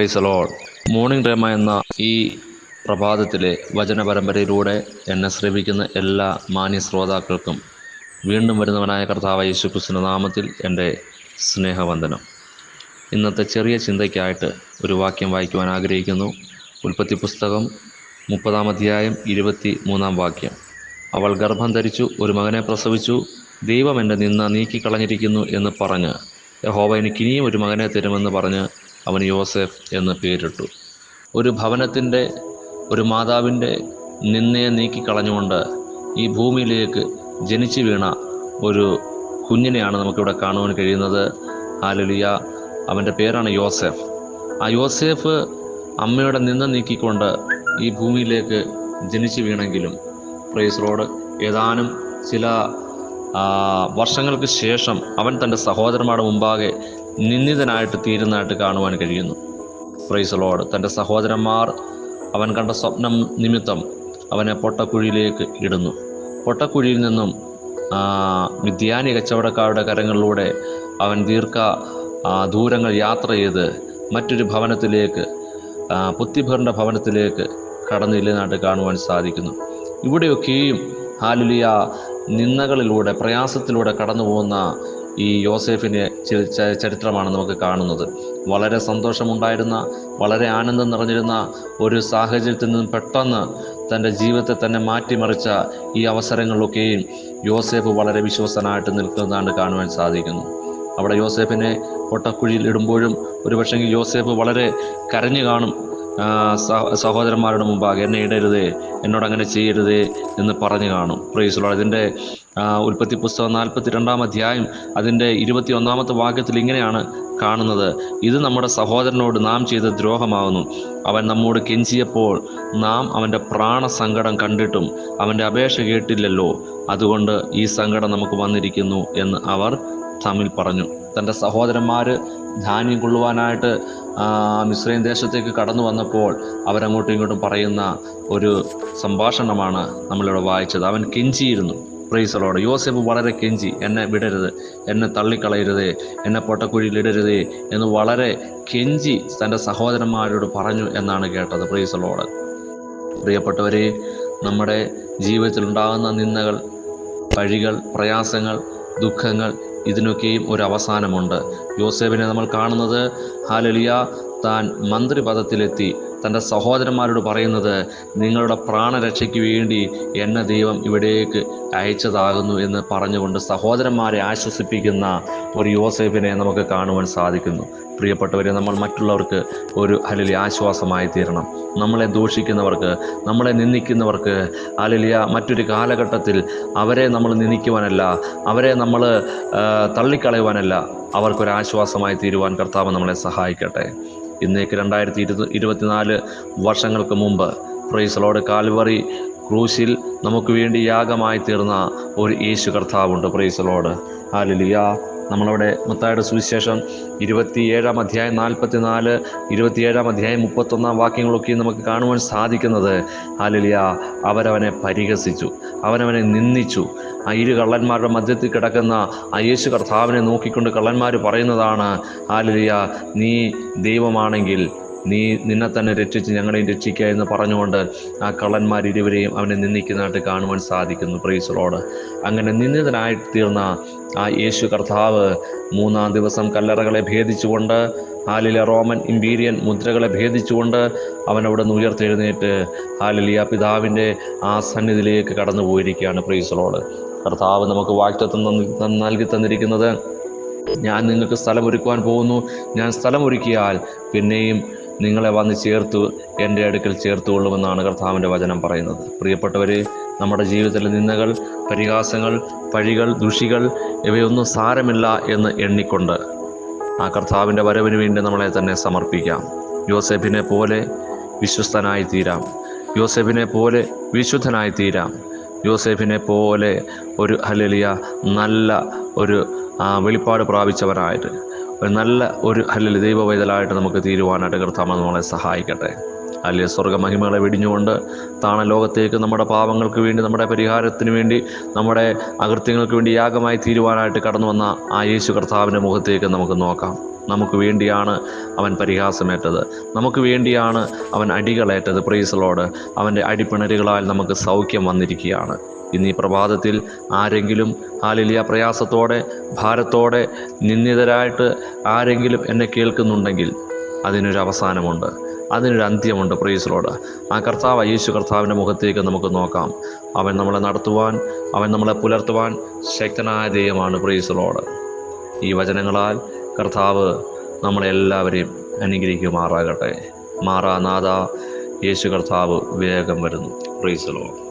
Price ലോൾ morning ഡ്രേമ എന്ന ഈ പ്രഭാതത്തിലെ വചന പരമ്പരയിലൂടെ എന്നെ ശ്രമിക്കുന്ന എല്ലാ മാന്യ ശ്രോതാക്കൾക്കും വീണ്ടും വരുന്നവനായ കർത്താവ് യേശുക്രിസ്തുവിന്റെ നാമത്തിൽ എന്റെ സ്നേഹവന്ദനം. ഇന്നത്തെ ചെറിയ ചിന്തയ്ക്കായിട്ട് ഒരു വാക്യം വായിക്കുവാൻ ആഗ്രഹിക്കുന്നു. ഉൽപ്പത്തി പുസ്തകം മുപ്പതാം അധ്യായം ഇരുപത്തി മൂന്നാം വാക്യം. അവൾ ഗർഭം ധരിച്ചു ഒരു മകനെ പ്രസവിച്ചു ദൈവം എന്റെ നിന്ന നീക്കിക്കളഞ്ഞിരിക്കുന്നു എന്ന് പറഞ്ഞ് യഹോവ എനിക്കിനിയും ഒരു മകനെ തരുമെന്ന് പറഞ്ഞ് അവന് യോസെഫ് എന്ന് പേരിട്ടു. ഒരു ഭവനത്തിന്റെ ഒരു മാതാവിന്റെ നിന്നയെ നീക്കിക്കളഞ്ഞുകൊണ്ട് ഈ ഭൂമിയിലേക്ക് ജനിച്ചു വീണ ഒരു കുഞ്ഞിനെയാണ് നമുക്കിവിടെ കാണുവാൻ കഴിയുന്നത്. ആലലിയ അവന്റെ പേരാണ് യോസെഫ്. ആ യോസെഫ് അമ്മയുടെ നിന്ന നീക്കിക്കൊണ്ട് ഈ ഭൂമിയിലേക്ക് ജനിച്ചു വീണെങ്കിലും പ്രൈസ് റോഡ് ഏതാനും ചില വർഷങ്ങൾക്ക് ശേഷം അവൻ തന്റെ സഹോദരന്മാരുടെ മുമ്പാകെ നിന്ദിതനായിട്ട് തീരുന്നതായിട്ട് കാണുവാൻ കഴിയുന്നു. പ്രൈസ് ലോഡ് തന്റെ സഹോദരന്മാർ അവൻ കണ്ട സ്വപ്നം നിമിത്തം അവനെ പൊട്ടക്കുഴിയിലേക്ക് ഇടുന്നു. പൊട്ടക്കുഴിയിൽ നിന്നും വിദ്യാനി കച്ചവടക്കാരുടെ കരങ്ങളിലൂടെ അവൻ ദീർഘ ദൂരങ്ങൾ യാത്ര ചെയ്ത് മറ്റൊരു ഭവനത്തിലേക്ക് പുത്തിഭറിന്റെ ഭവനത്തിലേക്ക് കടന്നില്ലെന്നായിട്ട് കാണുവാൻ സാധിക്കുന്നു. ഇവിടെയൊക്കെയും ഹാലുലിയ നിന്ദകളിലൂടെ പ്രയാസത്തിലൂടെ കടന്നു പോകുന്ന ഈ യോസേഫിന്റെ ചരിത്രമാണ് നമുക്ക് കാണുന്നത്. വളരെ സന്തോഷമുണ്ടായിരുന്ന വളരെ ആനന്ദം നിറഞ്ഞിരുന്ന ഒരു സാഹചര്യത്തിൽ നിന്നും പെട്ടെന്ന് തന്റെ ജീവിതത്തെ തന്നെ മാറ്റിമറിച്ച ഈ അവസരങ്ങളിലൊക്കെയും യോസേഫ് വളരെ വിശ്വസനായിട്ട് നിൽക്കുന്നതാണ് കാണുവാൻ സാധിക്കുന്നു. അവിടെ യോസേഫിനെ പൊട്ടക്കുഴിയിൽ ഇടുമ്പോഴും ഒരു പക്ഷെങ്കിൽ യോസേഫ് വളരെ കരഞ്ഞു കാണും. സഹോദരന്മാരുടെ മുമ്പാകെ എന്നെ ഇടരുത് എന്നോട് അങ്ങനെ ചെയ്യരുത് എന്ന് പറഞ്ഞു കാണും. പ്രൈസുള്ള അതിന്റെ ഉൽപ്പത്തി പുസ്തകം നാൽപ്പത്തി രണ്ടാം അധ്യായം അതിന്റെ ഇരുപത്തി ഒന്നാമത്തെ വാക്യത്തിൽ ഇങ്ങനെയാണ് കാണുന്നത്. ഇത് നമ്മുടെ സഹോദരനോട് നാം ചെയ്ത ദ്രോഹമാകുന്നു അവൻ നമ്മോട് കെഞ്ചിയപ്പോൾ നാം അവന്റെ പ്രാണസങ്കടം കണ്ടിട്ടും അവന്റെ അപേക്ഷ കേട്ടില്ലല്ലോ. അതുകൊണ്ട് ഈ സങ്കടം നമുക്ക് വന്നിരിക്കുന്നു എന്ന് അവർ തമ്മിൽ പറഞ്ഞു. തന്റെ സഹോദരന്മാർ ധാന്യം കൊള്ളുവാനായിട്ട് മിശ്രയും ദേശത്തേക്ക് കടന്നു വന്നപ്പോൾ അവരങ്ങോട്ടും ഇങ്ങോട്ടും പറയുന്ന ഒരു സംഭാഷണമാണ് നമ്മളിവിടെ വായിച്ചത്. അവൻ കെഞ്ചിയിരുന്നു. പ്രൈസലോട് യോസെഫ് വളരെ കെഞ്ചി. എന്നെ വിടരുത്. എന്നെ തള്ളിക്കളയരുതേ. എന്നെ പൊട്ടക്കുഴിയിൽ ഇടരുതേ എന്ന് വളരെ കെഞ്ചി തന്റെ സഹോദരന്മാരോട് പറഞ്ഞു എന്നാണ് കേട്ടത്. പ്രൈസലോട് പ്രിയപ്പെട്ടവരെ നമ്മുടെ ജീവിതത്തിൽ ഉണ്ടാകുന്ന നിന്ദകൾ പഴികൾ പ്രയാസങ്ങൾ ദുഃഖങ്ങൾ ഇതിനൊക്കെയും ഒരു അവസാനമുണ്ട്. യോസേഫിനെ നമ്മൾ കാണുന്നത് ഹാലലിയ താൻ മന്ത്രിപദത്തിലെത്തി തന്റെ സഹോദരന്മാരോട് പറയുന്നത് നിങ്ങളുടെ പ്രാണരക്ഷയ്ക്ക് വേണ്ടി എന്നെ ദൈവം ഇവിടേക്ക് അയച്ചതാകുന്നു എന്ന് പറഞ്ഞുകൊണ്ട് സഹോദരന്മാരെ ആശ്വസിപ്പിക്കുന്ന ഒരു യോസേഫിനെ നമുക്ക് കാണുവാൻ സാധിക്കുന്നു. പ്രിയപ്പെട്ടവരെ നമ്മൾ മറ്റുള്ളവർക്ക് ഒരു അലലി ആശ്വാസമായി തീരണം. നമ്മളെ ദൂഷിക്കുന്നവർക്ക് നമ്മളെ നിന്ദിക്കുന്നവർക്ക് അലലിയ മറ്റൊരു കാലഘട്ടത്തിൽ അവരെ നമ്മൾ നിന്ദിക്കുവാനല്ല അവരെ നമ്മൾ തള്ളിക്കളയുവാനല്ല അവർക്കൊരാശ്വാസമായി തീരുവാൻ കർത്താവ് നമ്മളെ സഹായിക്കട്ടെ. ഇന്നേക്ക് രണ്ടായിരത്തി ഇരു ഇരുപത്തിനാല് വർഷങ്ങൾക്ക് മുമ്പ് പ്രൈസലോട് കാൽവറി ക്രൂശിൽ നമുക്ക് വേണ്ടി യാഗമായി തീർന്ന ഒരു യേശു കർത്താവുണ്ട് പ്രൈസലോട് ഹാലിലിയ നമ്മളവിടെ മുത്തായുടെ സുവിശേഷം ഇരുപത്തിയേഴാം അധ്യായം നാൽപ്പത്തിനാല് ഇരുപത്തിയേഴാം അധ്യായം മുപ്പത്തൊന്നാം വാക്യങ്ങളൊക്കെ നമുക്ക് കാണുവാൻ സാധിക്കുന്നത്. ഹാലിലിയ അവരവനെ പരിഹസിച്ചു. അവനവനെ നിന്ദിച്ചു. ആ ഇരു കള്ളന്മാരുടെ മധ്യത്തിൽ കിടക്കുന്ന ആ യേശു കർത്താവിനെ നോക്കിക്കൊണ്ട് കള്ളന്മാർ പറയുന്നതാണ് ഹാലിലിയ നീ ദൈവമാണെങ്കിൽ നീ നിന്നെ തന്നെ രക്ഷിച്ച് ഞങ്ങളെയും രക്ഷിക്കുക എന്ന് പറഞ്ഞുകൊണ്ട് ആ കള്ളന്മാർ ഇരുവരെയും അവനെ നിന്ദിക്കുന്നതായിട്ട് കാണുവാൻ സാധിക്കുന്നു. പ്രൈസറോട് അങ്ങനെ നിന്ദിതനായി തീർന്ന ആ യേശു കർത്താവ് മൂന്നാം ദിവസം കല്ലറകളെ ഭേദിച്ചുകൊണ്ട് ഹാലിലെ റോമൻ ഇമ്പീരിയൻ മുദ്രകളെ ഭേദിച്ചുകൊണ്ട് അവൻ അവിടെ നിന്ന് ഉയർത്തെഴുന്നേറ്റ് ഹാലിലിയ പിതാവിന്റെ ആ സന്നിധിയിലേക്ക് കടന്നു പോയിരിക്കുകയാണ് പ്രീസറോട് കർത്താവ് നമുക്ക് വാക്തത്വം നൽകി തന്നിരിക്കുന്നത് ഞാൻ നിങ്ങൾക്ക് സ്ഥലം ഒരുക്കുവാൻ പോകുന്നു. ഞാൻ സ്ഥലം ഒരുക്കിയാൽ പിന്നെയും നിങ്ങളെ വന്ന് ചേർത്ത് എന്റെ അടുക്കൽ ചേർത്തുകൊള്ളുമെന്നാണ് കർത്താവിന്റെ വചനം പറയുന്നത്. പ്രിയപ്പെട്ടവരെ നമ്മുടെ ജീവിതത്തിലെ നിന്ദകൾ പരിഹാസങ്ങൾ പഴികൾ ദുഷികൾ ഇവയൊന്നും സാരമില്ല എന്ന് എണ്ണിക്കൊണ്ട് ആ കർത്താവിന്റെ വരവിന് വേണ്ടി നമ്മളെ തന്നെ സമർപ്പിക്കാം. യോസെഫിനെ പോലെ വിശ്വസ്തനായി തീരാം. യോസെഫിനെ പോലെ വിശുദ്ധനായി തീരാം. യോസെഫിനെ പോലെ ഒരു ഹലലിയ നല്ല ഒരു വെളിപ്പാട് പ്രാപിച്ചവനായിട്ട്. ഒരു നല്ല ഒരു ഹല്ലൽ ദൈവവൈതലായിട്ട് നമുക്ക് തീരുവാനായിട്ട് കർത്താവ് നമ്മളെ സഹായിക്കട്ടെ. അല്ലെ സ്വർഗമഹിമകളെ വെടിഞ്ഞുകൊണ്ട് താണ ലോകത്തേക്ക് നമ്മുടെ പാവങ്ങൾക്ക് വേണ്ടി നമ്മുടെ പരിഹാരത്തിന് വേണ്ടി നമ്മുടെ അകൃത്യങ്ങൾക്ക് വേണ്ടി യാഗമായി തീരുവാനായിട്ട് കടന്നു വന്ന ആ യേശു കർത്താവിന്റെ മുഖത്തേക്ക് നമുക്ക് നോക്കാം. നമുക്ക് വേണ്ടിയാണ് അവൻ പരിഹാസമേറ്റത്. നമുക്ക് വേണ്ടിയാണ് അവൻ അടികളേറ്റത്. പ്രീസലോട് അവന്റെ അടിപ്പിണരുകളാൽ നമുക്ക് സൗഖ്യം വന്നിരിക്കുകയാണ്. ഇന്ന് ഈ പ്രഭാതത്തിൽ ആരെങ്കിലും ഹാലിലിയ പ്രയാസത്തോടെ ഭാരത്തോടെ നിന്ദിതരായിട്ട് ആരെങ്കിലും എന്നെ കേൾക്കുന്നുണ്ടെങ്കിൽ അതിനൊരു അവസാനമുണ്ട്. അതിനൊരു അന്ത്യമുണ്ട്. പ്രീസിലോട് ആ കർത്താവ് യേശു കർത്താവിന്റെ മുഖത്തേക്ക് നമുക്ക് നോക്കാം. അവൻ നമ്മളെ നടത്തുവാൻ അവൻ നമ്മളെ പുലർത്തുവാൻ ശക്തനായ ദൈവമാണ്. പ്രീസിലോട് ഈ വചനങ്ങളാൽ കർത്താവ് നമ്മളെല്ലാവരെയും അനുഗ്രഹിക്കുമാറാകട്ടെ. മാറാനാഥ യേശു കർത്താവ് വേഗം വരുന്നു. പ്രീസിലോട്